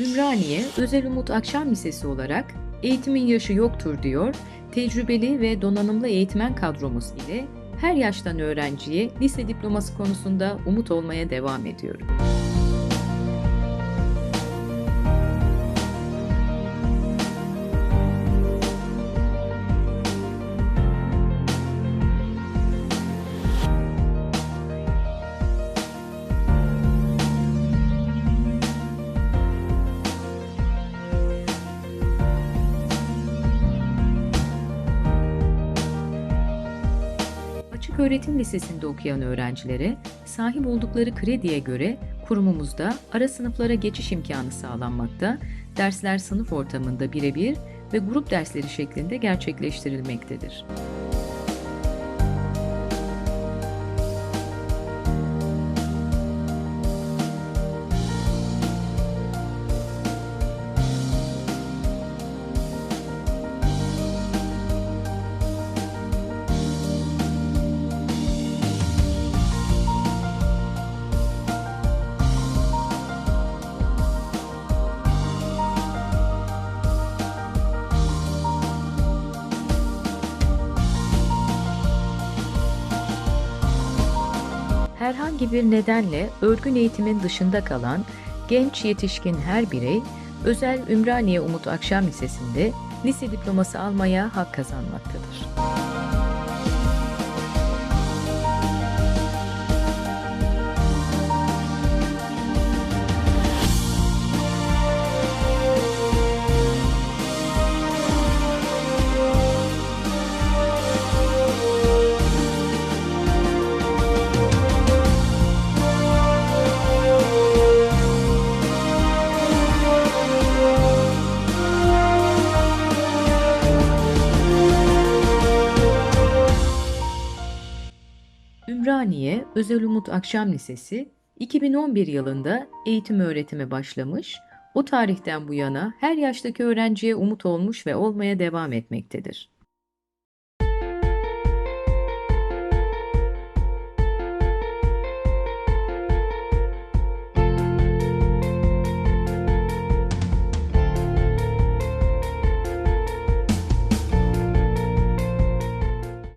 Ümraniye Özel Umut Akşam Lisesi olarak eğitimin yaşı yoktur diyor, tecrübeli ve donanımlı eğitmen kadromuz ile her yaştan öğrenciye lise diploması konusunda umut olmaya devam ediyorum. Öğretim Lisesi'nde okuyan öğrencilere sahip oldukları krediye göre kurumumuzda ara sınıflara geçiş imkanı sağlanmakta, dersler sınıf ortamında birebir ve grup dersleri şeklinde gerçekleştirilmektedir. Herhangi bir nedenle örgün eğitimin dışında kalan genç yetişkin her birey özel Ümraniye Umut Akşam Lisesi'nde lise diploması almaya hak kazanmaktadır. Ümraniye Özel Umut Akşam Lisesi 2011 yılında eğitim öğretime başlamış, o tarihten bu yana her yaştaki öğrenciye umut olmuş ve olmaya devam etmektedir.